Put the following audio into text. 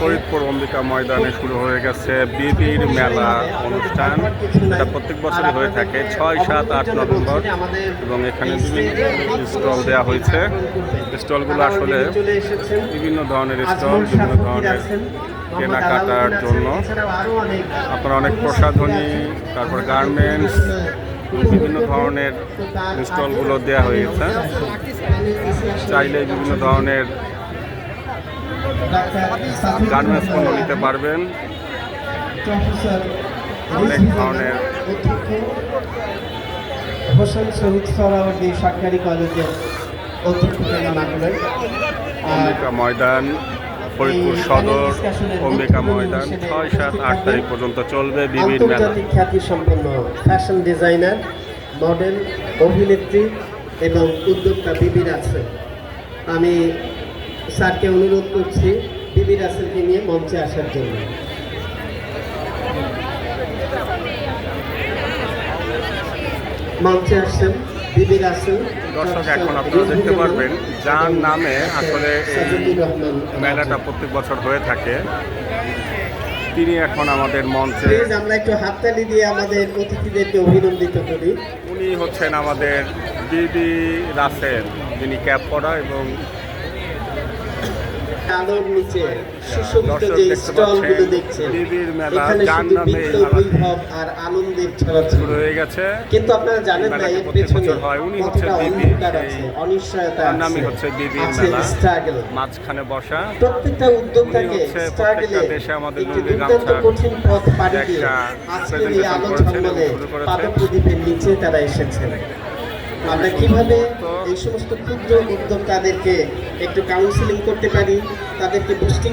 ফরিদপুর অম্বিকা ময়দানে শুরু হয়ে গেছে বিবির মেলা অনুষ্ঠান। এটা প্রত্যেক বছরই হয়ে থাকে। ছয়, সাত, আট নভেম্বর এবং এখানে স্টল দেওয়া হয়েছে। স্টলগুলো আসলে বিভিন্ন ধরনের স্টল, বিভিন্ন ধরনের কেনাকাটার জন্য। আপনার অনেক প্রসাধনী, তারপর গার্মেন্টস, বিভিন্ন ধরনের স্টলগুলো দেওয়া হয়েছে। চাইলে বিভিন্ন ধরনের গার্মেন্টস পণ্য নিতে পারবেন। অনেক ধরনের হোসেন শহীদ সরাবর্দী সরকারি কলেজের অধ্যক্ষ অম্বিকা ময়দান ফরিদপুর সদর অম্বিকা ময়দান ছয় সাত আট তারিখ পর্যন্ত চলবে বিভিন্ন খ্যাতি সম্পন্ন ফ্যাশন ডিজাইনার মডেল অভিনেত্রী এবং উদ্যোক্তা বিবি আছে। আমি স্যারকে অনুরোধ করছি বিবি রাসেলকে নিয়ে মঞ্চে আসার জন্য। মঞ্চে আসছেন বিবি রাসেল। দর্শক এখন আপনারা দেখতে পারবেন যার নামে আসলে এই মেলাটা প্রত্যেক বছর হয়ে থাকে। তিনি এখন আমাদের মঞ্চে আমরা একটু হাততালি দিয়ে আমাদের অতিথিদেরকে অভিনন্দিত করি। উনি হচ্ছেন আমাদের বিবি রাসেল যিনি ক্যাপ পরা এবং আলোর নিচে সুশোভিত যে স্টলগুলো দেখছেন এখানে শুধু বৈভব আর আনন্দের ছড়াছড়ি হয়ে গেছে কিন্তু আপনারা জানেন না এর পেছনে কতটা অন্ধকার আছে অনিশ্চয়তা আছে নামই হচ্ছে বিবির আছে মেলা। স্ট্রাগল মাঝখানে বসা প্রত্যেকটা উদ্যোক্তাকে স্ট্রাগলে আমাদের একটি দুর্দান্ত কঠিন পথ পাড়ি দিয়ে আজকের এই আলো। পাদপ্রদীপের নিচে তারা এসেছেন আমরা কীভাবে এই সমস্ত ক্ষুদ্র উদ্যোক্তাদেরকে একটু কাউন্সিলিং করতে পারি তাদেরকে বুস্টিং